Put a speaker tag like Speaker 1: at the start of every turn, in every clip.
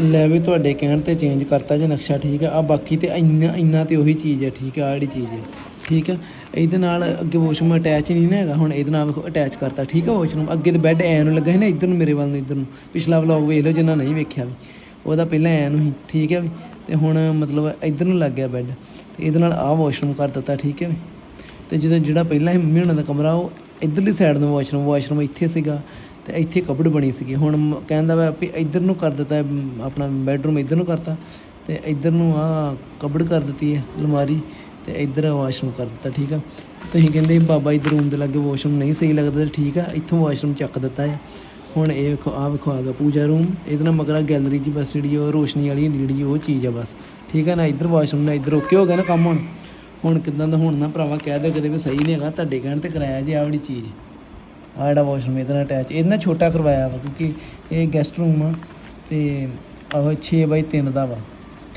Speaker 1: ਲੈ ਵੀ ਤੁਹਾਡੇ ਕਹਿਣ ਤੇ ਚੇਂਜ ਕਰਤਾ ਜੇ ਨਕਸ਼ਾ ਠੀਕ ਆ। ਆ ਬਾਕੀ ਤੇ ਇੰਨਾ ਇੰਨਾ ਤੇ ਉਹੀ ਚੀਜ਼ ਹੈ ਠੀਕ ਆ, ਆਹ ਜਿਹੜੀ ਚੀਜ਼ ਹੈ ਠੀਕ ਆ? ਇਹਦੇ ਨਾਲ ਅੱਗੇ ਵਾਸ਼ਰੂਮ ਅਟੈਚ ਨਹੀਂ ਨਾ ਹੈਗਾ, ਹੁਣ ਇਹਦੇ ਨਾਲ ਅਟੈਚ ਕਰਤਾ। ਠੀਕ ਆ ਵਾਸ਼ਰੂਮ ਅੱਗੇ ਤੇ ਬੈੱਡ ਐ ਨੂੰ ਲੱਗਾ ਸੀ ਨਾ ਇੱਧਰ ਨੂੰ, ਮੇਰੇ ਵੱਲ ਨੂੰ, ਇੱਧਰ ਨੂੰ। ਪਿਛਲਾ ਵਲੌਗ ਵੇਖ ਲਓ, ਜਿੰਨਾ ਨਹੀਂ ਵੇਖਿਆ ਵੀ। ਉਹਦਾ ਪਹਿਲਾਂ ਐ ਨੂੰ ਹੀ ਠੀਕ ਹੈ ਵੀ। ਤੇ ਹੁਣ ਮਤਲਬ ਇੱਧਰ ਨੂੰ ਲੱਗ ਗਿਆ ਬੈੱਡ ਤੇ ਇਹਦੇ ਨਾਲ ਆਹ ਵਾਸ਼ਰੂਮ ਕਰ ਦਿੱਤਾ, ਠੀਕ ਹੈ ਵੀ। ਤੇ ਜਦੋਂ ਜਿਹੜਾ ਪਹਿਲਾਂ ਸੀ ਮੰਮੀ ਹੁਣਾਂ ਦਾ ਕਮਰਾ, ਉਹ ਇੱਧਰਲੀ ਸਾਈਡ ਨੂੰ ਵਾਸ਼ਰੂਮ ਵਾਸ਼ਰੂਮ ਇੱਥੇ ਸੀਗਾ। ਤੇ ਇੱਥੇ ਕਬੜ ਬਣੀ ਸੀਗੀ। ਹੁਣ ਮ- ਕਹਿੰਦਾ ਵਾ ਵੀ ਇੱਧਰ ਨੂੰ ਕਰ ਦਿੱਤਾ ਆਪਣਾ ਬੈਡਰੂਮ ਇੱਧਰ ਨੂੰ ਕਰਤਾ, ਤੇ ਇੱਧਰ ਨੂੰ ਆ ਕਬੜ ਕਰ ਦਿੱਤੀ ਹੈ ਅਲਮਾਰੀ, ਤੇ ਇੱਧਰ ਵਾਸ਼ਰੂਮ ਕਰ ਦਿੱਤਾ, ਠੀਕ ਆ? ਤੁਸੀਂ ਕਹਿੰਦੇ ਬਾਬਾ ਇੱਧਰ ਰੂਮ ਦੇ ਲਾਗੇ ਵਾਸ਼ਰੂਮ ਨਹੀਂ ਸਹੀ ਲੱਗਦਾ ਤੇ ਠੀਕ ਆ, ਇੱਥੋਂ ਵਾਸ਼ਰੂਮ ਚੱਕ ਦਿੱਤਾ ਹੈ ਹੁਣ ਇਹ ਵੇਖੋ ਆ ਵੇਖੋ ਆ ਗਿਆ ਪੂਜਾ ਰੂਮ ਇਹਦੇ ਨਾਲ ਮਗਰਾ ਗੈਲਰੀ 'ਚ ਬਸ ਜਿਹੜੀ ਉਹ ਰੋਸ਼ਨੀ ਵਾਲੀ ਜਿਹੜੀ ਉਹ ਚੀਜ਼ ਆ ਬਸ। ਠੀਕ ਆ ਨਾ, ਇੱਧਰ ਵਾਸ਼ਰੂਮ ਨਾ ਇੱਧਰ ਓਕੇ ਹੋ ਗਿਆ ਨਾ ਕੰਮ ਹੁਣ। ਹੁਣ ਕਿਦਾਂ ਦਾ ਹੁਣ ਨਾ ਭਰਾਵਾ ਕਹਿ ਦਿਓ ਕਦੇ ਵੀ ਸਹੀ ਨਹੀਂ ਹੈਗਾ, ਤੁਹਾਡੇ ਕਹਿਣ ਤੇ ਕਰਾਇਆ ਜੀ ਆ ਵਾਲੀ ਚੀਜ਼। ਆਹ ਜਿਹੜਾ ਵਾਸ਼ਰੂਮ ਇਹਦੇ ਨਾਲ ਅਟੈਚ, ਇਹਦੇ ਛੋਟਾ ਕਰਵਾਇਆ ਵਾ ਕਿਉਂਕਿ ਇਹ ਗੈਸਟ ਰੂਮ ਆ ਤੇ ਆਹ 6 ਬਾਈ 3 ਦਾ ਵਾ।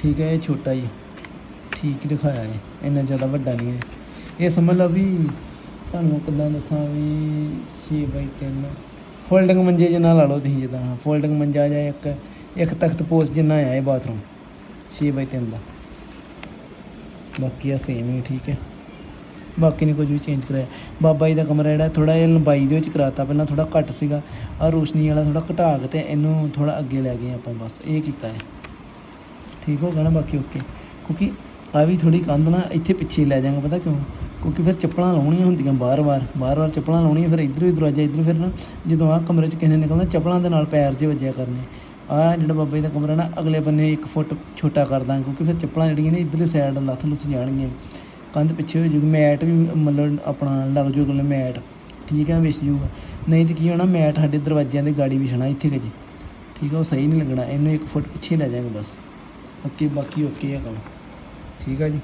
Speaker 1: ਠੀਕ ਹੈ ਇਹ ਛੋਟਾ ਹੀ ਠੀਕ ਦਿਖਾਇਆ ਹੈ ਇੰਨਾ ਜ਼ਿਆਦਾ ਵੱਡਾ ਨਹੀਂ ਹੈ। ਇਹ ਸਮਝ ਲਓ ਵੀ ਤੁਹਾਨੂੰ ਕਿੱਦਾਂ ਦੱਸਾਂ ਵੀ 6 ਬਾਈ 3 ਫੋਲਡਿੰਗ ਮੰਜੇ ਜਿੰਨਾ ਲਾ ਲਓ ਤੁਸੀਂ ਜਿੱਦਾਂ ਫੋਲਡਿੰਗ ਮੰਜਾ ਜਾਂ ਇੱਕ ਇੱਕ ਤਖਤ ਪੋਸਟ ਜਿੰਨਾ ਆ ਇਹ ਬਾਥਰੂਮ 6 ਬਾਈ 3 ਦਾ। ਬਾਕੀ ਆ ਸੇਮ ਹੀ, ਠੀਕ ਹੈ। ਬਾਕੀ ਨੇ ਕੁਝ ਵੀ ਚੇਂਜ ਕਰਾਇਆ। ਬਾਬਾ ਜੀ ਦਾ ਕਮਰਾ ਜਿਹੜਾ ਥੋੜਾ ਜਿਹਾ ਲੰਬਾਈ ਦੇ ਵਿੱਚ ਕਰਾਤਾ। ਪਹਿਲਾਂ ਥੋੜਾ ਘੱਟ ਸੀਗਾ। ਆ ਰੋਸ਼ਨੀ ਵਾਲਾ ਥੋੜਾ ਘਟਾ ਕੇ ਤੇ ਇਹਨੂੰ ਥੋੜਾ ਅੱਗੇ ਲੈ ਗਏ ਆਪਾਂ ਬਸ। ਇਹ ਕੀਤਾ ਹੈ। ਠੀਕ ਹੋ ਗਿਆ ਨਾ? ਬਾਕੀ ਓਕੇ ਕਿਉਂਕਿ ਆ ਵੀ ਥੋੜੀ ਕੰਧ ਨਾ ਇੱਥੇ ਪਿੱਛੇ ਲੈ ਜਾਵਾਂਗਾ, ਪਤਾ ਕਿਉਂ? ਕਿਉਂਕਿ ਫਿਰ ਚੱਪਲਾਂ ਲਾਉਣੀਆਂ ਹੁੰਦੀਆਂ ਬਾਰ-ਬਾਰ। ਬਾਰ-ਬਾਰ ਚੱਪਲਾਂ ਲਾਉਣੀਆਂ, ਫਿਰ ਇੱਧਰ ਵੀ ਦਰਵਾਜ਼ਾ, ਇੱਧਰ ਫਿਰ ਨਾ ਜਦੋਂ ਆਹ ਕਮਰੇ 'ਚ ਕਿਸੇ ਨੇ ਨਿਕਲਣਾ, ਚੱਪਲਾਂ ਦੇ ਨਾਲ ਪੈਰ 'ਚ ਵੱਜਿਆ ਕਰਨੇ। ਆ ਜਿਹੜਾ ਬਾਬਾ ਜੀ ਦਾ ਕਮਰਾ ਨਾ, ਅਗਲੇ ਬੰਨੇ 1 ਫੁੱਟ ਛੋਟਾ ਕਰ ਦਾਂਗੇ, ਕਿਉਂਕਿ ਫਿਰ ਚੱਪਲਾਂ ਜਿਹੜੀਆਂ ਨੇ ਇੱਧਰਲੀ ਸਾਈਡ ਲੱਥ ਲੁੱਥ ਜਾਣਗੀਆਂ। ਕੰਧ ਪਿੱਛੇ ਹੋ ਜੂਗੀ ਮੈਟ ਵੀ ਮਤਲਬ ਆਪਣਾ ਲੱਗ ਜੂਗਾ ਕੋਲ ਮੈਟ। ਠੀਕ ਹੈ ਵਿਛ ਜੂਗਾ। ਨਹੀਂ ਤੇ ਕੀ ਹੋਣਾ ਮੈਟ ਸਾਡੇ ਦਰਵਾਜ਼ਿਆਂ ਦੇ ਗਾੜੀ ਵਿਛਣਾ ਇੱਥੇ ਕਜੇ ਠੀਕ ਹੈ ਉਹ ਸਹੀ ਨਹੀਂ ਲੱਗਣਾ ਇਹਨੂੰ 1 ਫੁੱਟ ਪਿੱਛੇ ਲੈ ਜਾਵਾਂਗੇ ਬਸ। ਓਕੇ ਬਾਕੀ ਓਕੇ ਹੈ ਕੰਮ। ਠੀਕ ਹੈ ਜੀ।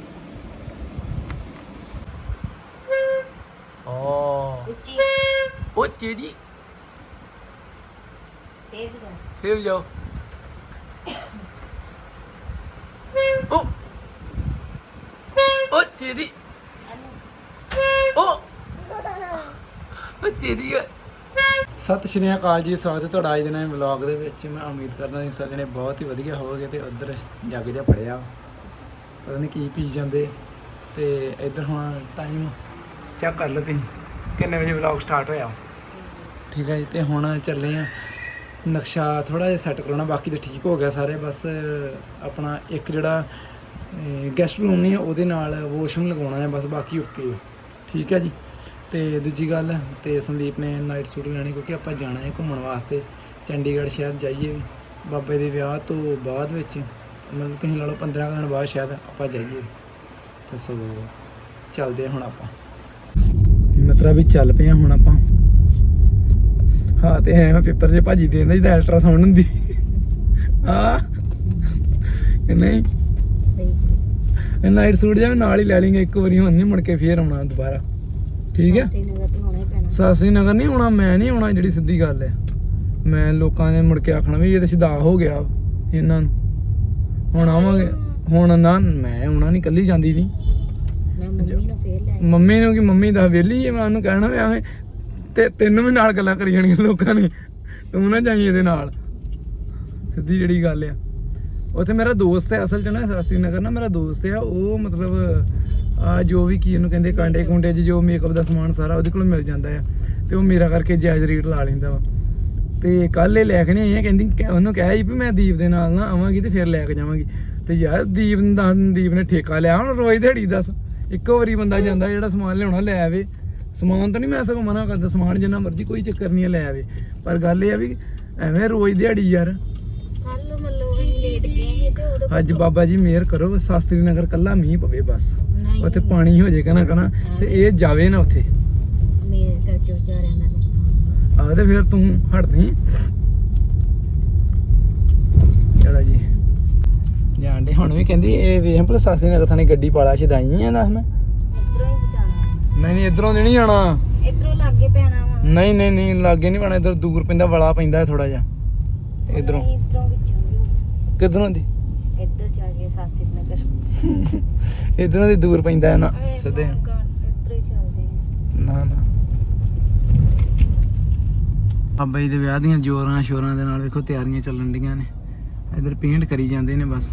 Speaker 2: ਉੱਚੀ।
Speaker 1: ਉਹ ਚੇਰੀ
Speaker 2: ਫੇਰ ਜਾ
Speaker 1: ਫਿਰ ਜਾਓ। ਓ ਚੇਰੀ ਓ ਸਤਿ ਸ਼੍ਰੀ ਅਕਾਲ ਜੀ, ਸਵਾਗਤ ਹੈ ਤੁਹਾਡਾ ਅੱਜ ਦੇ ਨਵੇਂ ਵਲੌਗ ਦੇ ਵਿੱਚ। ਮੈਂ ਉਮੀਦ ਕਰਦਾ ਹਾਂ ਸਾਰੇ ਜਣੇ ਬਹੁਤ ਹੀ ਵਧੀਆ ਹੋਵੋਗੇ ਤੇ ਉਧਰ ਜੱਗ ਜਿਹਾ ਪੜਿਆ ਪਤਾ ਨਹੀਂ ਕੀ ਪੀ ਜਾਂਦੇ। ਤੇ ਇੱਧਰ ਹੁਣ ਟਾਈਮ ਚੈੱਕ ਕਰ ਲਓ ਤੁਸੀਂ, ਕਿੰਨੇ ਵਜੇ ਵਲੌਗ ਸਟਾਰਟ ਹੋਇਆ। ਠੀਕ ਹੈ ਜੀ, ਤੇ ਹੁਣ ਚੱਲੇ ਆ ਨਕਸ਼ਾ ਥੋੜਾ ਜਿਹਾ ਸੈੱਟ ਕਰਾਉਣਾ, ਬਾਕੀ ਤਾਂ ਠੀਕ ਹੋ ਗਿਆ ਸਾਰੇ। ਬਸ ਆਪਣਾ ਇੱਕ ਜਿਹੜਾ ਗੈਸਟ ਰੂਮ ਨਹੀਂ ਉਹਦੇ ਨਾਲ ਵਾਸ਼ਰੂਮ ਲਗਾਉਣਾ ਹੈ, ਬਸ ਬਾਕੀ ਓਕੇ ਠੀਕ ਹੈ ਜੀ? ਤੇ ਦੂਜੀ ਗੱਲ, ਤੇ ਸੰਦੀਪ ਨੇ ਨਾਈਟ ਸੂਟ ਲੈਣੇ, ਕਿਉਂਕਿ ਆਪਾਂ ਜਾਣਾ ਹੈ ਘੁੰਮਣ ਵਾਸਤੇ। ਚੰਡੀਗੜ੍ਹ ਸ਼ਾਇਦ ਜਾਈਏ ਵੀ। ਬਾਬੇ ਦੇ ਵਿਆਹ ਤੋਂ ਬਾਅਦ ਵਿੱਚ, ਮਤਲਬ ਤੁਸੀਂ ਲਾ ਲਓ 15 ਦਿਨ ਬਾਅਦ ਸ਼ਾਇਦ ਆਪਾਂ ਜਾਈਏ। ਤੇ ਸੋ, ਚੱਲਦੇ ਹਾਂ ਹੁਣ ਆਪਾਂ। ਮਤਲਬ ਵੀ ਚੱਲ ਪਏ ਹਾਂ ਹੁਣ ਆਪਾਂ। ਹਾਂ, ਤੇ ਐ ਮੈਂ ਪੇਪਰ 'ਚ ਭਾਜੀ ਦੇ ਦਿੰਦਾ ਜਿਹਦਾ ਅਲਟਰਾਸਾਊਂਡ ਹੁੰਦੀ। ਆ ਨਹੀਂ? ਇਹ ਨਾਈਟ ਸੂਟ ਜਿਹਾ ਨਾਲ ਹੀ ਲੈ ਲਈਂਗੇ ਇੱਕ ਵਾਰੀ ਹੁਣ ਨਹੀਂ ਮੁੜ ਕੇ ਫੇਰ ਆਉਣਾ ਦੁਬਾਰਾ। ਠੀਕ ਹੈ?
Speaker 2: ਨਗਰ ਤੇ ਹੋਣਾ ਹੀ ਪੈਣਾ।
Speaker 1: ਸਾਸਰੀ ਨਗਰ ਨਹੀਂ ਆਉਣਾ ਮੈਂ ਨਹੀਂ ਆਉਣਾ ਜਿਹੜੀ ਸਿੱਧੀ ਗੱਲ ਹੈ। ਮੈਂ ਲੋਕਾਂ ਨੇ ਮੁੜ ਕੇ ਆਖਣਾ ਵੀ ਇਹ ਤਾਂ ਸਿੱਧਾ ਹੋ ਗਿਆ ਇਹਨਾਂ ਨੂੰ। ਹੁਣ ਆਵਾਂਗੇ। ਹੁਣ ਨਾ ਮੈਂ ਆਉਣਾ ਨਹੀਂ ਕੱਲੀ ਜਾਂਦੀ ਨਹੀਂ
Speaker 2: ਮੈਂ ਮੰਮੀ ਨੂੰ ਫੇਰ ਲੈ ਆਈ।
Speaker 1: ਮੰਮੀ ਨੂੰ ਕਿ ਮੰਮੀ ਦਾ ਵਿਹਲੀ ਹੈ ਮੈਂ ਉਹਨੂੰ ਕਹਿਣਾ ਵੀ ਐਵੇਂ ਤੇ ਤੈਨੂੰ ਵੀ ਨਾਲ ਗੱਲਾਂ ਕਰੀ ਜਾਣੀਆਂ ਲੋਕਾਂ ਨੇ। ਤੂੰ ਨਾ ਜਾਈਂ ਇਹਦੇ ਨਾਲ। ਸਿੱਧੀ ਜਿਹੜੀ ਗੱਲ ਆ। ਉੱਥੇ ਮੇਰਾ ਦੋਸਤ ਹੈ ਅਸਲ ਚ ਨਾ ਸਾਸਰੀ ਨਗਰ ਨਾ ਮੇਰਾ ਦੋਸਤ ਆ ਉਹ ਮਤਲਬ ਆ ਜੋ ਵੀ ਕੀ ਇਹਨੂੰ ਕਹਿੰਦੇ ਕਾਂਡੇ ਕੁੰਡੇ 'ਚ ਜੋ ਮੇਕਅਪ ਦਾ ਸਮਾਨ ਸਾਰਾ ਉਹਦੇ ਕੋਲ ਮਿਲ ਜਾਂਦਾ ਆ ਤੇ ਉਹ ਮੇਰਾ ਕਰਕੇ ਜਾਇਜ਼ ਰੇਟ ਲਾ ਲੈਂਦਾ ਵਾ। ਤੇ ਕੱਲ ਇਹ ਲੈ ਕੇ ਨਹੀਂ ਆਈ ਆ, ਕਹਿੰਦੀ ਕਿ- ਉਹਨੂੰ ਕਿਹਾ ਸੀ ਵੀ ਮੈਂ ਦੀਪ ਦੇ ਨਾਲ ਨਾ ਆਵਾਂਗੀ ਤੇ ਫਿਰ ਲੈ ਕੇ ਜਾਵਾਂਗੀ। ਤੇ ਯਾਰ ਦੀਪ ਦਾ ਦੀਪ ਨੇ ਠੇਕਾ ਲਿਆ ਹੁਣ ਰੋਜ਼ ਦਿਹਾੜੀ ਦੱਸ ਇੱਕੋ ਵਾਰੀ ਬੰਦਾ ਜਾਂਦਾ ਜਿਹੜਾ ਸਮਾਨ ਲਿਆਉਣਾ ਲੈ ਆਵੇ। ਸਮਾਨ ਤਾਂ ਨਹੀਂ ਮੈਂ ਸਗੋਂ ਮਨਾ ਕਰਦਾ ਸਮਾਨ ਜਿੰਨਾ ਮਰਜ਼ੀ ਕੋਈ ਚੱਕਰ ਨਹੀਂ ਹੈ, ਲੈ ਆਵੇ। ਪਰ ਗੱਲ ਇਹ ਆ ਵੀ ਐਵੇਂ ਰੋਜ਼ ਦਿਹਾੜੀ ਯਾਰ ਅੱਜ ਬਾਬਾ ਜੀ ਮਿਹਰ ਕਰੋ ਸਾਸਤਰੀ ਨਗਰ ਕੱਲਾ ਮੀਂਹ ਪਵੇ ਬਸ। ਉੱਥੇ ਪਾਣੀ ਹੋ ਜਾਏ ਕਨਾ ਕਨਾ ਤੇ ਇਹ ਜਾਵੇ ਨਾ ਉੱਥੇ।
Speaker 2: ਮੇਰੇ ਕਰਕੇ ਵਿਚਾਰਿਆਂ ਦਾ ਨੁਕਸਾਨ।
Speaker 1: ਆਹ ਤੇ ਫਿਰ ਤੂੰ ਹਟਦੀ ਚਲੋ ਜੀ। ਜਾਂਦੇ ਹੁਣ ਵੀ ਕਹਿੰਦੀ ਇਹ ਵੇਖ ਭਲਾ ਸਾਸਤਰੀ ਨਗਰ ਥਾਣੇ ਗੱਡੀ ਪਾਲਾ ਛਦਾਈ ਆ ਦੱਸ ਮੈਂ
Speaker 2: ਇਧਰੋਂ ਹੀ ਬਚਾਣਾ
Speaker 1: ਨਹੀਂ ਨਹੀਂ ਇਧਰੋਂ ਨਹੀਂ ਜਾਣਾ।
Speaker 2: ਇਧਰੋਂ ਲੱਗੇ ਪੈਣਾ ਵਾ।
Speaker 1: ਨਹੀਂ ਨਹੀਂ ਨਹੀਂ ਲਾਗੇ ਨਹੀਂ ਪੈਣਾ। ਇਧਰ ਦੂਰ ਪੈਂਦਾ ਵਲਾ ਪੈਂਦਾ ਥੋੜਾ ਜਿਹਾ। ਇਧਰੋਂ। ਕਿਧਰੋਂ ਦੀ?
Speaker 2: ਇੱਧਰ ਜਾ ਕੇ ਸਾਸਤੀ ਨਗਰ।
Speaker 1: ਇਧਰੋਂ ਦੀ ਦੂਰ ਪੈਂਦਾ ਹੈ ਨਾ ਸਿੱਧੇ
Speaker 2: ਇਧਰ ਚੱਲਦੇ
Speaker 1: ਨਾ ਨਾ। ਬਾਬਾ ਜੀ ਦੇ ਵਿਆਹ ਦੀਆਂ ਜੋਰਾਂ ਸ਼ੋਰਾਂ ਦੇ ਨਾਲ ਵੇਖੋ ਤਿਆਰੀਆਂ ਚੱਲਣ ਡੀਆਂ ਨੇ। ਇਧਰ ਪੇਂਟ ਕਰੀ ਜਾਂਦੇ ਨੇ ਬਸ।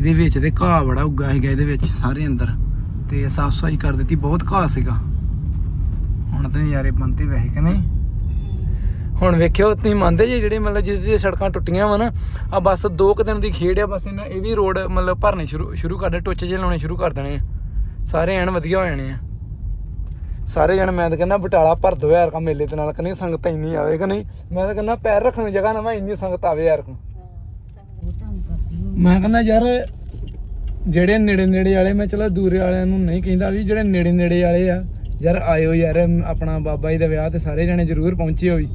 Speaker 1: ਇਹਦੇ ਵਿੱਚ ਤੇ ਘਾਹ ਬੜਾ ਉੱਗਾ ਸੀਗਾ ਇਹਦੇ ਵਿੱਚ ਸਾਰੇ ਅੰਦਰ। ਤੇ ਸਾਫ਼ ਸਫ਼ਾਈ ਕਰ ਦਿੱਤੀ ਬਹੁਤ ਘਾਹ ਸੀਗਾ। ਹੁਣ ਤਾਂ ਨਜ਼ਾਰੇ ਬੰਦੇ ਵੈਸੇ ਕਿ ਨਹੀਂ? ਹੁਣ ਵੇਖਿਓ, ਤੁਸੀਂ ਮੰਨਦੇ ਜੀ ਜਿਹੜੇ ਮਤਲਬ ਜਿਹਦੇ ਸੜਕਾਂ ਟੁੱਟੀਆਂ ਵਾ ਨਾ, ਆ ਬਸ ਦੋ ਕੁ ਦਿਨ ਦੀ ਖੇਡ ਆ, ਬਸ ਇਹਨਾਂ, ਇਹ ਵੀ ਰੋਡ ਮਤਲਬ ਭਰਨੇ ਸ਼ੁਰੂ ਸ਼ੁਰੂ ਕਰ ਦੇ, ਟੁੱਚ ਜੇ ਲਾਉਣੇ ਸ਼ੁਰੂ ਕਰ ਦੇਣੇ ਆ। ਸਾਰੇ ਐਨ ਵਧੀਆ ਹੋ ਜਾਣੇ ਆ। ਸਾਰੇ ਜਣ, ਮੈਂ ਤਾਂ ਕਹਿੰਦਾ ਬਟਾਲਾ ਭਰ ਦੋ ਯਾਰ ਕਾ ਮੇਲੇ ਦੇ ਨਾਲ, ਕਹਿੰਦੀ ਸੰਗਤ ਇੰਨੀ ਆਵੇ ਕਿ ਨਹੀਂ? ਮੈਂ ਤਾਂ ਕਹਿੰਦਾ ਪੈਰ ਰੱਖਣ ਦੀ ਜਗ੍ਹਾ ਨਾ ਮੈਂ ਇੰਨੀ ਸੰਗਤ ਆਵੇ ਯਾਰ ਕੋ। ਮੈਂ ਕਹਿੰਦਾ ਯਾਰ, ਜਿਹੜੇ ਨੇੜੇ ਨੇੜੇ ਵਾਲੇ, ਮੈਂ ਚਲੋ ਦੂਰੇ ਵਾਲਿਆਂ ਨੂੰ ਨਹੀਂ ਕਹਿੰਦਾ ਵੀ ਜਿਹੜੇ ਨੇੜੇ ਨੇੜੇ ਵਾਲੇ ਆ, ਯਾਰ ਆਇਓ ਯਾਰ, ਆਪਣਾ ਬਾਬਾ ਜੀ ਦਾ ਵਿਆਹ ਤੇ ਸਾਰੇ ਜਣੇ ਜ਼ਰੂਰ ਪਹੁੰਚਿਓ ਵੀ।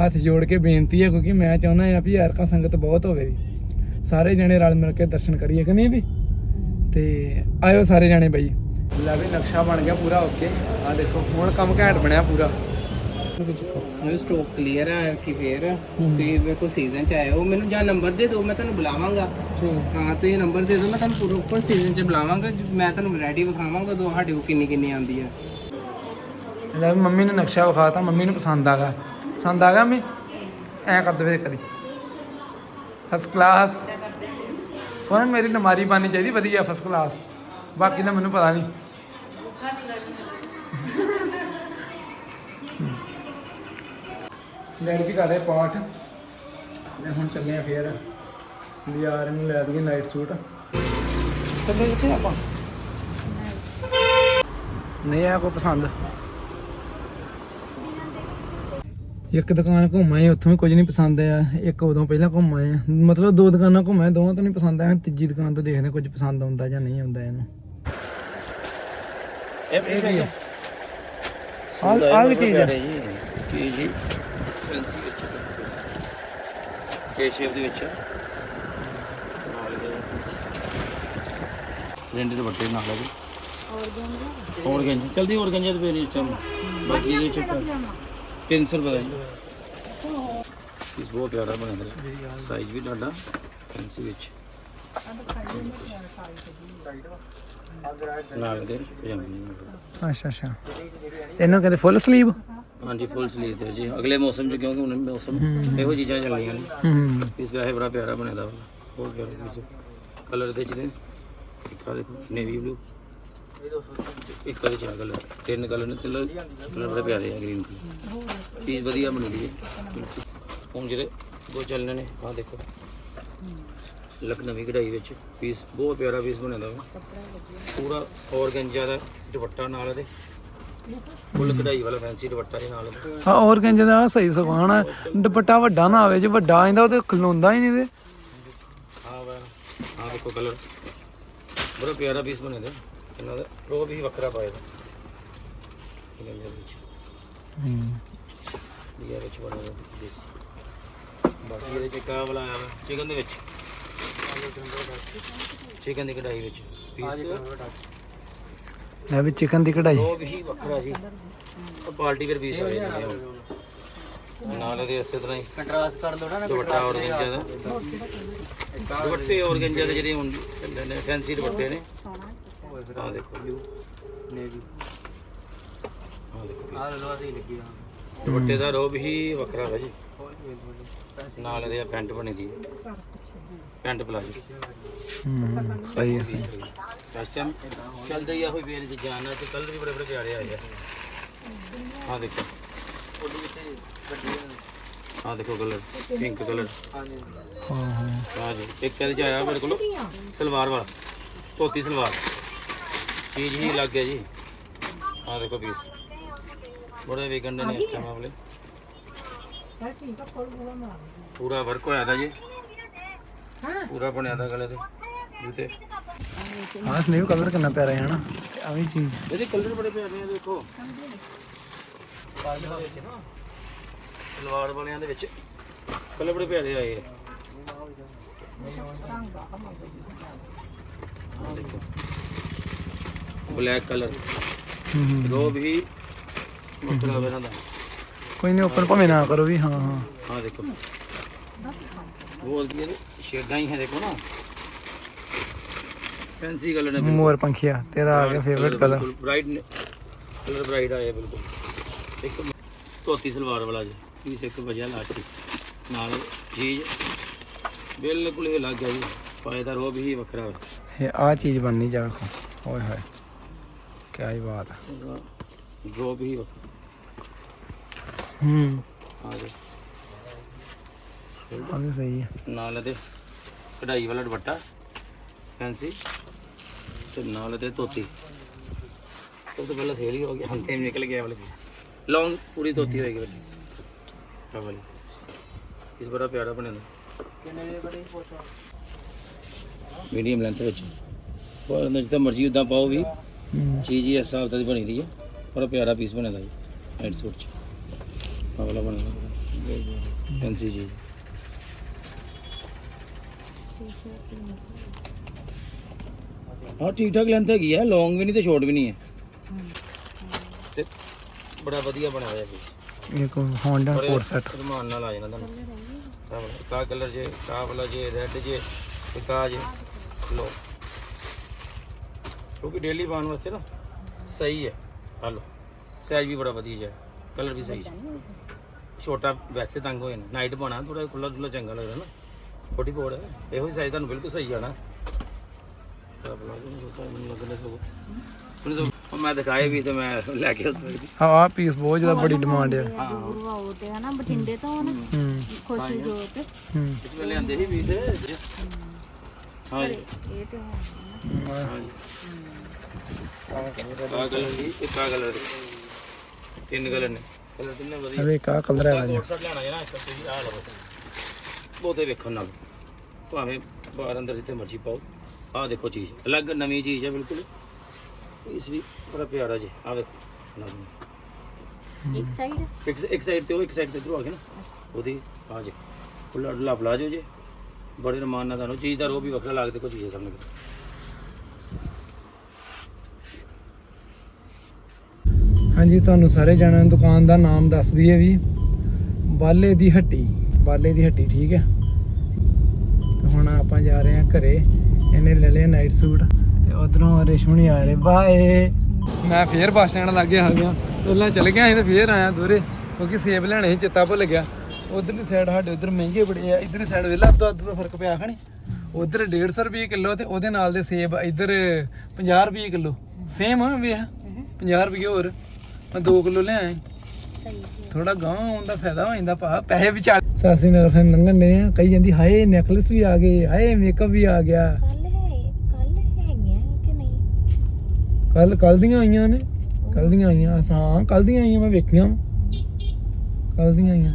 Speaker 1: ਹੱਥ ਜੋੜ ਕੇ ਬੇਨਤੀ ਹੈ ਕਿਉਂਕਿ ਮੈਂ ਚਾਹੁੰਦਾ ਆ ਵੀ ਯਾਰ ਕਾ ਸੰਗਤ ਬਹੁਤ ਹੋਵੇ ਵੀ। ਸਾਰੇ ਜਣੇ ਰਲ ਮਿਲ ਕੇ ਦਰਸ਼ਨ ਕਰੀਏ ਕਿ ਨਹੀਂ ਵੀ? ਤੇ ਆਇਓ ਸਾਰੇ ਜਣੇ ਬਈ। ਲੈ ਵੀ ਨਕਸ਼ਾ ਬਣ ਗਿਆ ਪੂਰਾ ਓਕੇ। ਆ ਦੇਖੋ ਹੁਣ ਕੰਮ ਘੈਂਟ ਬਣਿਆ ਪੂਰਾ।
Speaker 3: ਉਹ ਸਟ੍ਰੋਕ ਕਲੀਅਰ ਹੈ ਕਿ ਫੇਰ। ਤੇ ਕੋ ਸੀਜ਼ਨ ਚ ਆਏ ਹੋ ਮੈਨੂੰ ਜਾਂ ਨੰਬਰ ਦੇ ਦਿਓ ਮੈਂ ਤੁਹਾਨੂੰ ਬੁਲਾਵਾਂਗਾ। ਹਾਂ ਤੇ ਇਹ ਨੰਬਰ ਦੇ ਦਿਓ ਮੈਂ ਤੁਹਾਨੂੰ ਪ੍ਰੋਪਰ ਸੀਜ਼ਨ ਚ ਬੁਲਾਵਾਂਗਾ। ਮੈਂ ਤੁਹਾਨੂੰ ਵੈਰਾਈਟੀ ਵਿਖਾਵਾਂਗਾ ਦੋ ਸਾਡੇ ਕੋ ਕਿੰਨੀ ਕਿੰਨੀ ਆਉਂਦੀ ਹੈ
Speaker 1: ਲੈ ਮੰਮੀ ਨੂੰ ਨਕਸ਼ਾ ਵਿਖਾਤਾ ਮੰਮੀ ਨੂੰ ਪਸੰਦ ਆਗਾ ਪਸੰਦ ਆਗਾ ਮੰਮੀ? ਐ ਕਰ ਦੇ ਕਰੀ ਫਸਟ ਕਲਾਸ ਕੋਈ ਮੇਰੀ ਨਮਾਰੀ ਬਣਨੀ ਚਾਹੀਦੀ ਵਧੀਆ ਫਸਟ ਕਲਾਸ ਬਾਕੀ ਦਾ ਮੈਨੂੰ ਪਤਾ ਨਹੀਂ। ਲੈਟ ਵੀ ਕਰ ਰਹੇ ਪਾਠ। ਮੈਂ ਹੁਣ ਚੱਲੇ ਆ ਫੇਰ। ਬਾਜ਼ਾਰ ਨੂੰ ਲੈ ਦਈਏ ਨਾਈਟ ਸੂਟ ਚੱਲੇ ਕਿੱਥੇ ਆਪਾਂ? ਨਹੀਂ ਆ ਕੋ ਪਸੰਦ। ਇੱਕ ਦੁਕਾਨ ਘੁੰਮ ਆਏ ਉੱਥੋਂ ਵੀ ਕੁਝ ਨਹੀਂ ਪਸੰਦ ਆਇਆ ਇੱਕ ਉਦੋਂ ਪਹਿਲਾਂ ਘੁੰਮ ਆਏ। ਆ। ਮਤਲਬ ਦੋ ਦੁਕਾਨਾਂ ਘੁੰਮਾਏ ਦੋਵਾਂ ਤੋਂ ਨਹੀਂ ਪਸੰਦ ਆਇਆ ਤੀਜੀ ਦੁਕਾਨ ਤੋਂ ਦੇਖਦੇ ਕੁਝ ਪਸੰਦ ਆਉਂਦਾ ਜਾਂ ਨਹੀਂ ਆਉਂਦਾ ਇਹਨੂੰ।
Speaker 4: ਇਹ ਹੈ
Speaker 1: ਆ। ਆ ਵੀ ਚੀਜ਼ ਹੈ
Speaker 4: ਜੀ। ਜੀ ਫੈਂਸੀ ਵਿੱਚ ਕੇ ਸ਼ੇਪ ਦੇ ਵਿੱਚ। ਰਿੰਡ ਦੇ ਵੱਡੇ ਨਾਲ ਹੈ ਜੀ ਹੋਰ ਗੰਜ ਚਲਦੀ ਹੋਰ ਗੰਜ ਦੇ ਪੇਰੀ ਚਮ ਬਾਕੀ ਇਹਦੇ ਚ 300 ਰੁਪਏ ਦਾ ਜੀ। ਇਸ ਬਹੁਤ ਪਿਆਰਾ ਬਣਿਆ ਸਾਈਜ਼ ਵੀ ਤੁਹਾਡਾ ਫੈਂਸੀ ਵਿੱਚ। ਨਾਲ ਦੇ ਪਜਾਮੇ
Speaker 1: ਅੱਛਾ ਅੱਛਾ। ਇਹਨੂੰ ਕਹਿੰਦੇ ਫੁੱਲ ਸਲੀਵ
Speaker 4: ਹਾਂਜੀ ਫੁੱਲ ਸਲੀਵ ਤੇ ਜੀ। ਅਗਲੇ ਮੌਸਮ ਚ ਕਿਉਂਕਿ ਹੁਣ ਮੌਸਮ ਇਹੋ ਚੀਜ਼ਾਂ ਚੱਲੀਆਂ ਨੇ।
Speaker 1: ਹੂੰ
Speaker 4: ਇਸ ਵੈਸੇ ਬੜਾ ਪਿਆਰਾ ਬਣਿਆ ਦਾ। ਬਹੁਤ ਪਿਆਰਾ ਪੀਸ ਕਲਰ ਦੇ ਚ ਨੇ ਦੇਖੋ ਨੇਵੀ ਬਲੂ ਇੱਕ ਆ ਚਾਹ ਕਲਰ ਤਿੰਨ ਕਲਰ ਨੇ ਤਿੰਨ ਕਲਰ ਬੜੇ ਪਿਆਰੇ ਆ ਗ੍ਰੀਨ ਕਲਰ ਪੀਸ ਵਧੀਆ ਬਣਦੀ ਹੈ। ਹੁਣ ਜਿਹੜੇ ਦੋ ਚੱਲਣੇ ਨੇ ਆ ਦੇਖੋ। ਲਖਨਵੀ ਕਢਾਈ ਵਿੱਚ ਪੀਸ ਬਹੁਤ ਪਿਆਰਾ ਪੀਸ ਬਣਿਆ ਦਾ। ਪੂਰਾ ਔਰਗੰਜਾ ਦਾ ਦੁਪੱਟਾ ਨਾਲ ਇਹਦੇ। ਫੁੱਲ ਕਢਾਈ ਵਾਲਾ ਫੈਂਸੀ ਦੁਪੱਟਾ ਦੇ ਨਾਲ
Speaker 1: ਹੋਰ ਕਹਿੰਦੇ ਦਾ ਸਹੀ ਸਵਾਨ ਆ। ਦੁਪੱਟਾ ਵੱਡਾ ਨਾ ਆਵੇ ਜੇ ਵੱਡਾ ਆਂਦਾ ਉਹ ਤੇ ਖਲੋਂਦਾ ਹੀ ਨਹੀਂ ਤੇ
Speaker 4: ਹਾਂ ਵਾ ਹਾਂ ਦੇਖੋ ਕਲਰ। ਬੜਾ ਪਿਆਰਾ ਪੀਸ ਬਣੇ ਦਾ। ਇਹਨਾਂ ਦਾ ਰੋ ਵੀ ਵੱਖਰਾ ਪਾਇਆ ਦਾ ਇਹਨਾਂ ਦੇ ਵਿੱਚ। ਇਹ ਵਿੱਚ ਬਣਾ ਦਾ ਦੇਸੀ। ਬਾਕੀ ਇਹਦੇ ਚ ਕਾ ਵਾਲਾ ਆਇਆ ਵਾ ਚਿਕਨ ਦੇ ਵਿੱਚ। ਚਿਕਨ ਦੀ ਕਢਾਈ ਵਿੱਚ। ਪੀਸ।
Speaker 1: ਲੈ ਵੀ ਚਿਕਨ ਦੀ ਕਢਾਈ
Speaker 4: ਰੋ ਵੀ ਵੱਖਰਾ ਜੀ ਉਹ ਪਾਰਟੀ ਵੇਅਰ ਪੀਸ ਆ। ਜਾਂਦੇ ਨਾਲ ਇਹਦੇ ਇਸੇ ਤਰ੍ਹਾਂ ਹੀ ਕੰਟਰਾਸਟ ਕਰ ਲਓ ਨਾ ਦੁਪੱਟਾ ਔਰਗੰਜਾ ਦਾ। ਦੁਪੱਟੇ ਔਰਗੰਜਾ ਦੇ ਜਿਹੜੇ ਹੁਣ ਚੱਲਦੇ ਨੇ ਫੈਂਸੀ ਦੁਪੱਟੇ ਨੇ। ਆਹ ਦੇਖੋ ਨੇਵੀ ਆਹ ਦੇਖੋ ਆਹ ਲੋ ਆਦੀ ਲੱਗੀ ਦੁਪੱਟੇ ਦਾ ਰੋਬ ਹੀ ਵੱਖਰਾ ਹੈ ਜੀ। ਨਾਲ ਇਹਦੇ ਪੈਂਟ ਬਣੀ ਦੀ ਹੈ ਪੈਂਟ ਪਲਾਜੋ।
Speaker 1: ਹੂੰ ਸਹੀ ਹੈ ਸਹੀ
Speaker 4: ਇਸ ਟਾਈਮ ਚੱਲਦਾ ਹੀ ਆ ਹੋਈ ਵੇਰ ਚ ਜਾਣਾ ਤੇ ਕਲਰ ਵੀ ਬੜੇ ਬੜੇ ਪਿਆਰੇ ਆਏ ਆ। ਆਹ ਦੇਖੋ। ਆਹ ਦੇਖੋ ਕਲਰ ਪਿੰਕ ਕਲਰ
Speaker 1: ਹਾਂ ਹਾਂ।
Speaker 4: ਆ ਜੀ ਇੱਕ ਇਹਦੇ ਚ ਆਇਆ ਮੇਰੇ ਕੋਲ ਸਲਵਾਰ ਵਾਲਾ ਧੋਤੀ ਸਲਵਾਰ। ਚੀਜ਼ ਹੀ ਲੱਗ ਗਿਆ ਜੀ। ਆਹ ਦੇਖੋ ਪੀਸ। ਬੜੇ ਵੇਗਨ ਦੇ ਨੇ ਟਾਈਮ ਵਾਲੇ ਪੂਰਾ ਵਰਕ ਹੋਇਆ ਦਾ ਜੀ। ਪੂਰਾ ਬਣਿਆ ਦਾ ਗਲੇ ਤੇ। ਜੁੱਤੇ
Speaker 1: ਹਾਂ ਸਨੀਵ ਕਲਰ ਕਿੰਨਾ ਪਿਆਰਾ ਹੈ ਹਨਾ? ਤੇ ਆ ਵੀ ਚੀਜ਼।
Speaker 4: ਇਹਦੇ ਕਲਰ ਬੜੇ ਪਿਆਰੇ ਆ ਦੇਖੋ। ਸਲਵਾਰ ਵਾਲਿਆਂ ਦੇ ਵਿੱਚ ਕਲਰ ਬੜੇ ਪਿਆਰੇ ਆਏ ਆ। ਦੇਖੋ। ਬਲੈਕ ਕਲਰ
Speaker 1: ਹੂੰ
Speaker 4: ਰੋਬ ਹੀ ਮਤਲਬ ਇਹਨਾਂ ਦਾ।
Speaker 1: ਕੋਈ ਨਹੀਂ ਓਪਨ ਭਾਵੇਂ ਨਾ ਕਰੋ ਵੀ ਹਾਂ ਹਾਂ।
Speaker 4: ਆਹ ਦੇਖੋ। ਬੋਲਦੀ ਹੈ ਸ਼ੇਡਾਂ ਹੀ ਹੈ ਦੇਖੋ ਨਾ। ਫੈਂਸੀ ਕਲਰ ਨੇ
Speaker 1: ਮੋਰ ਪੰਖੀਆ ਤੇਰਾ ਆ ਗਿਆ favourite colour
Speaker 4: bright colour bright ਆਇਆ ਬਿਲਕੁਲ। ਇੱਕ ਧੋਤੀ ਸਲਵਾਰ ਵਾਲਾ ਜੀ ਪੀਸ ਇੱਕ ਵਜਿਆ ਲਾਸਟ ਨਾਲ ਚੀਜ਼ ਬਿਲਕੁਲ ਹੀ ਲੱਗ ਗਿਆ ਜੀ ਫਾਇਦਾ ਰੋ ਵੀ ਵੱਖਰਾ। ਹੈ
Speaker 1: ਇਹ ਆ ਚੀਜ਼ ਬਣਨੀ ਜਾ ਓਏ ਹੋਏ। ਕੀ ਹੀ ਬਾਤ ਹੈ
Speaker 4: ਜੋ ਵੀ ਵੱਖਰਾ
Speaker 1: ਹੂੰ।
Speaker 4: ਆ ਜੀ।
Speaker 1: ਆ ਵੀ ਸਹੀ ਹੈ
Speaker 4: ਨਾਲ ਇਹਦੇ ਕਢਾਈ ਵਾਲਾ ਦੁਪੱਟਾ ਫੈਂਸੀ ਤੇ ਨਾਲ ਇਹਦੇ ਧੋਤੀ। ਉਹ ਤੋਂ ਪਹਿਲਾਂ ਸੇਲ ਹੀ ਹੋ ਗਿਆ। ਹੁਣ ਤੇ ਨਿਕਲ ਗਿਆ ਵਾਲੇ। ਲੌਂਗ ਪੂਰੀ ਧੋਤੀ ਹੋਏਗੀ ਵੱਡੀ। ਆ ਵਾਲੀ। ਇਸ ਬੜਾ ਪਿਆਰਾ ਬਣਿਆ ਕਿੰਨੇ ਦੇ ਬੜੇ ਮੀਡੀਅਮ ਲੈਂਥ ਵਿੱਚ। ਪਰ ਜਿੱਦਾਂ ਮਰਜ਼ੀ ਉਦਾਂ ਪਾਓ ਵੀ। ਚੀਜ਼ ਹੀ ਇਸ ਹਿਸਾਬ ਦੀ ਬਣੀ ਦੀ ਹੈ ਪਰ ਪਿਆਰਾ ਪੀਸ ਬਣਿਆ ਦਾ ਜੀ ਹੈਂਡ ਸੂਟ ਚ। ਵਾਲਾ ਬਣਿਆ ਫੈਂਸੀ ਜੀ। ਹਾਂ ਠੀਕ ਠਾਕ ਲੈਂਥ ਹੈਗੀ ਹੈ ਲੌਂਗ ਵੀ ਨਹੀਂ ਤੇ ਸ਼ਾਰਟ ਵੀ ਨਹੀਂ ਹੈ ਤੇ ਬੜਾ ਵਧੀਆ ਬਣਿਆ ਹੋਇਆ ਜੀ।
Speaker 1: ਇਹ ਕੋ ਹੋਂਡਾ ਕੋਟ ਸੈਟ
Speaker 4: ਰਮਾਨ ਨਾਲ ਆ ਜਾਣਾ ਤੁਹਾਨੂੰ ਕਾ ਕਲਰ ਜੇ ਕਾ ਵਾਲਾ ਜੇ ਰੈੱਡ ਜੇ ਤੇ ਕਾ ਜੇ ਲੋ ਕਿਉਂਕਿ ਡੇਲੀ ਪਾਉਣ ਵਾਸਤੇ ਨਾ ਸਹੀ ਹੈ। ਹਲੋ ਸਾਈਜ਼ ਵੀ ਬੜਾ ਵਧੀਆ ਜਿਹਾ ਕਲਰ ਵੀ ਸਹੀ ਹੈ। ਛੋਟਾ ਵੈਸੇ ਤੰਗ ਹੋ ਜਾਣਾ ਨਾਈਟ ਪਾਉਣਾ ਥੋੜਾ ਖੁੱਲਾ ਖੁੱਲਾ ਚੰਗਾ ਲੱਗਦਾ ਨਾ। 44 ਹੈ। ਇਹੋ ਹੀ ਸਾਈਜ਼ ਤੁਹਾਨੂੰ ਬਿਲਕੁਲ ਸਹੀ ਆਣਾ ਉਹ ਮੈਂ ਦਿਖਾਏ ਵੀ ਤੇ ਮੈਂ ਲੈ ਕੇ
Speaker 1: ਹਾਂ ਆ ਪੀਸ ਬਹੁਤ ਜ਼ਿਆਦਾ ਬੜੀ ਡਿਮਾਂਡ ਹੈ।
Speaker 2: ਦੂਰ ਆਉ ਤੇ ਹਨਾ ਬਠਿੰਡੇ ਤੋਂ ਨਾ।
Speaker 1: ਹੂੰ।
Speaker 2: ਖੁਸ਼ੀ ਜੋਤ।
Speaker 1: ਹੂੰ।
Speaker 4: ਇਸ ਵੇਲੇ ਆਂਦੇ ਸੀ ਵੀ ਤੇ। ਹਾਂ।
Speaker 2: ਇਹ ਤੇ ਹੈ
Speaker 4: ਕਲਰ ਆ ਕਲਰ ਤਿੰਨ ਕਲਰ ਨੇ ਕਲਰ ਤਿੰਨੇ ਵਧੀਆ
Speaker 1: ਅਰੇ ਕਾ ਕਲਰ ਹੈ
Speaker 4: ਕੋਟ ਸੈਟ ਲੈਣਾ ਹੈ ਨਾ ਇਸ ਕਰਕੇ ਤੁਸੀਂ ਆ ਲਓ ਬਹੁਤੇ ਵੇਖਣ ਨਾਲ ਭਾਵੇਂ ਬਾਹਰ ਅੰਦਰ ਜਿੱਥੇ ਮਰਜ਼ੀ ਪਾਓ। ਆ ਦੇਖੋ ਚੀਜ਼ ਅਲੱਗ ਨਵੀਂ ਚੀਜ਼ ਹੈ ਬਿਲਕੁਲ। ਇਸ ਵੀ ਬੜਾ ਪਿਆਰਾ ਜੀ ਆ ਵੇਖੋ ਨਾਲ
Speaker 2: ਇੱਕ ਸਾਈਡ
Speaker 4: ਇੱਕ ਇੱਕ ਸਾਈਡ ਤੇ ਉਹ ਇੱਕ ਸਾਈਡ ਤੇ ਇਧਰੋਂ ਆ ਗਿਆ ਨਾ। ਉਹਦੀ ਆ ਜੇ। ਖੁੱਲਾ ਡੁੱਲਾ ਪਲਾਜੋ ਜੇ। ਬੜੇ ਰਮਾਨ ਨਾਲ ਤੁਹਾਨੂੰ ਚੀਜ਼ ਦਾ ਰੋ ਵੀ ਵੱਖਰਾ ਲੱਗਦੇ ਕੋਈ ਚੀਜ਼ ਸਾਹਮਣੇ।
Speaker 1: ਹਾਂਜੀ, ਤੁਹਾਨੂੰ ਸਾਰੇ ਜਾਣਿਆਂ ਨੂੰ ਦੁਕਾਨ ਦਾ ਨਾਮ ਦੱਸ ਦਈਏ ਵੀ ਬਾਲੇ ਦੀ ਹੱਟੀ, ਬਾਲੇ ਦੀ ਹੱਟੀ, ਠੀਕ ਹੈ? ਤੇ ਹੁਣ ਆਪਾਂ ਜਾ ਰਹੇ ਹਾਂ ਘਰੇ, ਇਹਨੇ ਲੈ ਲਿਆ ਨਾਈਟ ਸੂਟ ਤੇ ਉਧਰੋਂ ਰੇਸ਼ਮਣੀ ਆ ਰਹੇ, ਬਾਏ! ਮੈਂ ਫੇਰ ਬੱਸ ਸਟੈਂਡ ਲੱਗੇ ਆ ਗਿਆ, ਪਹਿਲਾਂ ਚਲ ਗਿਆ ਸੀ ਤੇ ਫੇਰ ਆਇਆ ਦੂਰੇ, ਕਿਉਂਕਿ ਸੇਬ ਲੈਣੇ ਸੀ, ਚਿੱਤਾ ਭੁੱਲ ਗਿਆ। ਉਧਰਲੀ ਸਾਈਡ ਸਾਡੇ ਉਧਰ ਮਹਿੰਗੇ ਬੜੇ ਆ, ਇਧਰਲੀ ਸਾਈਡ ਵੇਲਾ ਅੱਧੋ ਅੱਧ ਦਾ ਫ਼ਰਕ ਪਿਆ ਖਣੀ ਉਧਰ 150 ਰੁਪਏ ਕਿਲੋ ਤੇ ਉਹਦੇ ਨਾਲ ਦੇ ਸੇਬ, ਇਧਰ 50 ਰੁਪਏ ਕਿਲੋ ਸੇਮ ਵੇਖ 50 ਰੁਪਏ ਹੋਰ। ਮੈਂ 2 ਕਿਲੋ ਲਿਆਇਆ
Speaker 2: ਸਹੀ
Speaker 1: ਥੋੜਾ ਗਾਂ ਆਉਣ ਦਾ ਫਾਇਦਾ ਹੋ ਜਾਂਦਾ ਭਾ ਪੈਸੇ ਵੀ ਚੱਲ ਸਾਸੀ ਨਗਰ ਫਿਰ ਲੰਘਣ ਨੇ ਆ ਕਹੀ ਜਾਂਦੀ ਹਾਏ ਨੈਕਲਸ ਵੀ ਆ ਗਏ ਹਾਏ ਮੇਕਅਪ ਵੀ ਆ ਗਿਆ।
Speaker 2: ਕੱਲ ਹੈ ਕੱਲ ਹੈਗੀਆਂ ਕਿ ਨਹੀਂ?
Speaker 1: ਕੱਲ ਕੱਲ ਦੀਆਂ ਆਈਆਂ ਨੇ ਕੱਲ ਦੀਆਂ ਆਈਆਂ ਹਾਂ ਕੱਲ ਦੀਆਂ ਆਈਆਂ ਮੈਂ ਵੇਖੀਆਂ ਕੱਲ ਦੀਆਂ ਆਈਆਂ।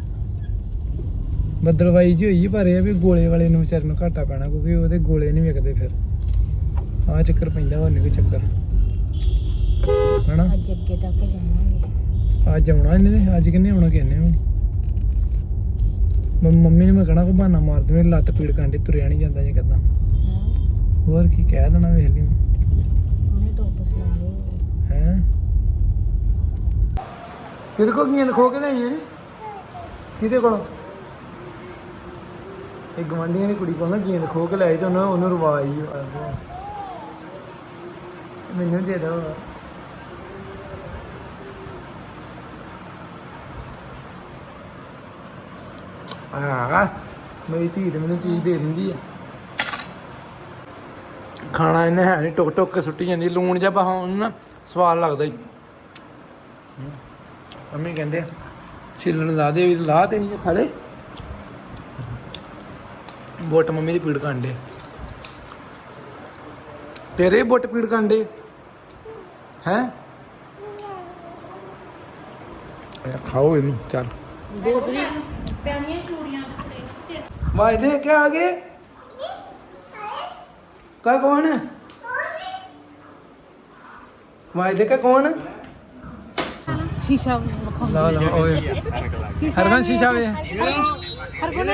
Speaker 1: ਬੱਦਲਵਾਈ ਜੀ ਹੋਈ ਪਰ ਇਹ ਵੀ ਗੋਲੇ ਵਾਲੇ ਨੂੰ ਵਿਚਾਰੇ ਨੂੰ ਘਾਟਾ ਪੈਣਾ ਕਿਉਂਕਿ ਉਹਦੇ ਗੋਲੇ ਨਹੀਂ ਵਿਕਦੇ ਫਿਰ। ਆ ਚੱਕਰ ਪੈਂਦਾ ਹੋਰ ਨਹੀਂ ਕੋਈ ਚੱਕਰ। ਹਨਾ?
Speaker 2: ਅੱਜ ਅੱਗੇ ਤੱਕ ਜਾਵਾਂਗੇ।
Speaker 1: ਅੱਜ ਆਉਣਾ ਇਹਨੇ ਤੇ, ਅੱਜ ਕਿੰਨੇ ਆਉਣਾ ਕਿੰਨੇ ਵੀ ਨਹੀਂ ਮੰਮੀ ਨੇ ਮੈਂ ਕਹਣਾ ਕੋ ਬਹਾਨਾ ਮਾਰ ਦੇ ਮੇਰੀ ਲੱਤ ਪੀੜ ਕਾਂਡੀ ਤੁਰਿਆ ਨਹੀਂ ਜਾਂਦਾ ਜੇ ਕਦਾਂ।
Speaker 2: ਹਾਂ?
Speaker 1: ਹੋਰ ਕੀ ਕਹਿ ਦੇਣਾ ਵੇਖ ਲਈ ਮੈਂ।
Speaker 2: ਉਹਨੇ ਟੋਪਸ ਲਾ ਲਏ।
Speaker 1: ਹੈ? ਕਿਹਦੇ ਕੋ ਗੀਆਂ ਖੋ ਕੇ ਨੇ ਕਿਹਦੇ ਕੋਲ? ਇੱਕ ਗਵਾਂਢੀਆਂ ਦੀ ਕੁੜੀ ਕੋਲ ਨਾ ਗੀਆਂ ਖੋ ਕੇ ਲਿਆਈ ਤੇ ਉਹਨੂੰ ਉਹਨੂੰ ਰਵਾਈ ਮੈਨੂੰ ਦੇ ਦੋ। ਆ ਮੇਰੀ ਧੀ ਤੇ ਮੈਨੂੰ ਚੀਜ਼ ਦੇ ਦਿੰਦੀ ਆ। ਖਾਣਾ ਇਹਨੇ ਹੈ ਨਹੀਂ ਟੁਕ ਟੁਕ ਕੇ ਸੁੱਟੀ ਜਾਂਦੀ ਲੂਣ ਜਿਹਾ ਪਾਉਣ ਨੂੰ ਨਾ ਸਵਾਦ ਲੱਗਦਾ ਹੀ ਮੰਮੀ ਕਹਿੰਦੇ ਛਿੱਲਣ ਲਾ ਦੇ ਵੀ ਲਾ ਤੇ ਨਹੀਂ ਖਾਲੇ ਬੋਟ ਮੰਮੀ ਦੀ ਪੀੜ ਕਾਂਡੇ ਤੇਰੇ ਬੋਟ ਪੀੜ ਕਾਂਡੇ ਹੈ? ਖਾਓ ਇਹਨੂੰ ਚੱਲ। ਵਾਇਦੇ ਕਿਆ ਆ ਗਏ? ਕਾ ਕੌਣ? ਹੈ ਵਾਇਦੇ ਕਾ ਕੌਣ? ਹੈ
Speaker 2: ਸ਼ੀਸ਼ਾ ਵਿਖਾਉਂਦਾ
Speaker 1: ਲਾ ਲਾ ਓਏ। ਹਰਮਨ ਸ਼ੀਸ਼ਾ ਵੇ।
Speaker 2: ਹਰਗੁਣ।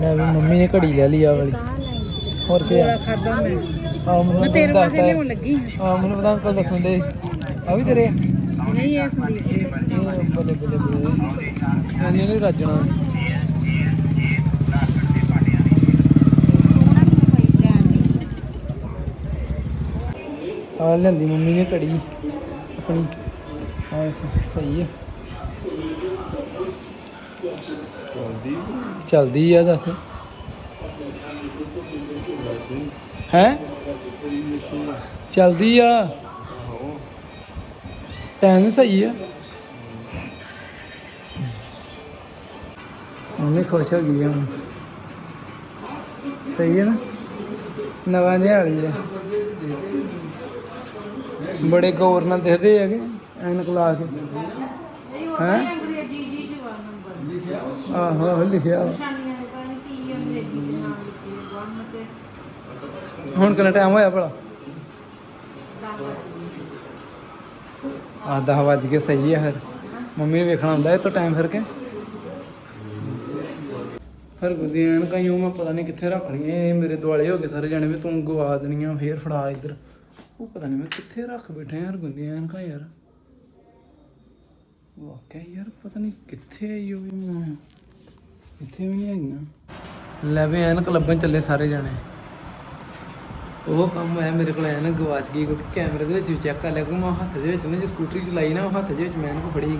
Speaker 1: ਮੈਂ ਵੀ ਮੰਮੀ ਨੇ ਘੜੀ ਲੈ ਲਈ ਆ ਵਾਲੀ। ਹੋਰ ਕੀ ਆ? ਖਾਦਾ ਮੈਂ ਆ ਮੈਨੂੰ ਤੇਰੇ ਵਾਸਤੇ ਲਿਆਉਣ ਲੱਗੀ ਆ ਮੈਨੂੰ ਪਤਾ ਅੰਕਲ ਦੱਸਣ ਦੇ। ਆ ਵੀ ਤੇਰੇ?
Speaker 2: ਨਹੀਂ ਇਹ ਸੰਦੀਪ ਦੀ
Speaker 1: ਇਹ ਬੱਲੇ ਬੱਲੇ ਬੱਲੇ। ਇਹਨੇ ਨਹੀਂ ਰੱਜਣਾ। ਆ ਲੈਂਦੀ ਮੰਮੀ ਨੇ ਘੜੀ। ਆਪਣੀ। ਆ ਸਹੀ ਹੈ। ਚਲਦੀ ਆ ਦੱਸ। ਹੈ? ਚਲਦੀ ਆ। ਟਾਈਮ ਸਹੀ ਆ। ਮੰਮੀ ਖੁਸ਼ ਹੋ ਗਈ ਹੁਣ। ਸਹੀ ਹੈ ਨਾ? ਨਵਾਂ ਜਿਹਾ ਵਾਲੀ ਹੈ ਬੜੇ ਗੌਰ ਨਾਲ ਦਿਖਦੇ ਹੈਗੇ ਐਨਕ ਲਾ ਕੇ। ਹੈ? ਆਹੋ ਆਹੋ ਲਿਖਿਆ ਹੁਣ ਕਿੰਨਾ ਟਾਈਮ ਹੋਇਆ ਭਲਾ? ਆ 10 ਵੱਜ ਕੇ ਸਹੀ ਹੈ ਫਿਰ। ਮੰਮੀ ਨੇ ਵੇਖਣਾ ਹੁੰਦਾ ਇਹ ਤੋਂ ਟਾਈਮ ਫਿਰ ਕੇ। ਫਿਰ ਗੁੱਦੀਆਂ ਕਈਓ ਮੈਂ ਪਤਾ ਨਹੀਂ ਕਿੱਥੇ ਰੱਖ ਲਈਆਂ, ਇਹ ਮੇਰੇ ਦੁਆਲੇ ਹੋ ਗਏ ਸਾਰੇ ਜਾਣੇ ਵੀ ਤੂੰ ਗਵਾ ਦੇਣੀਆਂ, ਫੇਰ ਫੜਾ ਇੱਧਰ। ਉਹ ਪਤਾ ਨਹੀਂ ਮੈਂ ਕਿੱਥੇ ਰੱਖ ਬੈਠੇ ਯਾਰ ਗੁੱਦੀਆਂ ਕਾ ਯਾਰ। ਵਾਕਿਆ ਯਾਰ ਪਤਾ ਨਹੀਂ ਕਿੱਥੇ ਆਈ ਹੋਈ ਮੈਂ। ਇੱਥੇ ਵੀ ਨਹੀਂ ਹੈਗੀਆਂ। ਲੈ ਵੀ ਐਨਕ ਲੱਭਣ ਚੱਲੇ ਸਾਰੇ ਜਾਣੇ। ਉਹ ਕੰਮ ਹੈ ਮੇਰੇ ਕੋਲ ਐਨਕ ਗਵਾਚ ਗਈ ਕਿਉਂਕਿ ਕੈਮਰੇ ਦੇ ਵਿੱਚ ਵੀ ਚੈੱਕ ਕਰ ਲਿਆ ਕਿ ਮੈਂ ਹੱਥ ਦੇ ਵਿੱਚ ਨਾ ਜੇ ਸਕੂਟਰੀ ਚਲਾਈ ਨਾ, ਉਹ ਹੱਥ ਦੇ ਵਿੱਚ ਮੈਂ ਐਨਕ ਫੜੀ ਗਈ।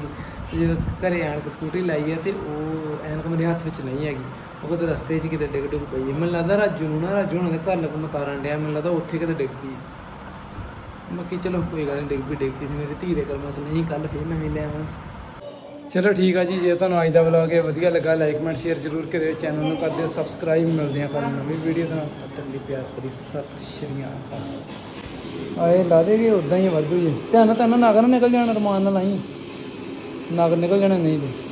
Speaker 1: ਤੇ ਜਦੋਂ ਘਰੇ ਆਣ ਕੇ ਸਕੂਟਰੀ ਲਾਈ ਹੈ ਤੇ ਉਹ ਐਨਕ ਮੇਰੇ ਹੱਥ ਵਿੱਚ ਨਹੀਂ ਹੈਗੀ। ਉਹ ਕਦੇ ਰਸਤੇ 'ਚ ਕਿਤੇ ਡਿੱਗ ਡੁੱਗ ਪਈ ਹੈ ਮੈਨੂੰ ਲੱਗਦਾ ਰਾਜੂ ਨੂੰ ਨਾ, ਰਾਜੂ ਹੁਣਾਂ ਦੇ ਘਰ ਲੱਗੋਂ ਮਤਾਰਨ ਡਿਆ, ਮੈਨੂੰ ਲੱਗਦਾ ਉੱਥੇ ਕਿਤੇ ਡਿੱਗ ਪਈ ਬਾਕੀ ਚਲੋ ਕੋਈ ਗੱਲ ਨਹੀਂ ਡਿੱਗ ਵੀ ਡਿੱਗ ਪਈ ਸੀ, ਮੇਰੀ ਧੀ ਦੇ ਕਰਮਾਂ 'ਚ ਨਹੀਂ ਕੱਲ ਫੇਰ ਨਵੀਂ ਲੈ ਆਵਾਂ ਚਲੋ ਠੀਕ ਆ ਜੀ, ਜੇ ਤੁਹਾਨੂੰ ਅੱਜ ਦਾ ਵਲੌਗ ਇਹ ਵਧੀਆ ਲੱਗਾ ਲਾਈਕ ਕਮੈਂਟ ਸ਼ੇਅਰ ਜ਼ਰੂਰ ਕਰਿਓ ਚੈਨਲ ਨੂੰ ਕਰ ਦਿਓ ਸਬਸਕ੍ਰਾਈਬ ਮਿਲਦੇ ਆ ਕੱਲ ਨਵੀਂ ਵੀਡੀਓ ਦੇ ਨਾਲ। ਤਦ ਤੱਕ ਲਈ ਪਿਆਰ ਭਰੀ ਸਤਿ ਸ਼੍ਰੀ ਅਕਾਲ। ਆਏ ਲਾ ਦੇਗੇ ਉਦਾਂ ਹੀ ਵਾਧੂ ਜੀ। ਧਿਆਨ ਨਾਲ ਧਿਆਨ ਨਾਲ ਨਗਰ ਨਿਕਲ ਜਾਣਾ, ਰਮਾਨ ਨਾਲ ਆਈ। ਨਗਰ ਨਿਕਲ ਜਾਣਾ ਨਹੀਂ ਤੇ।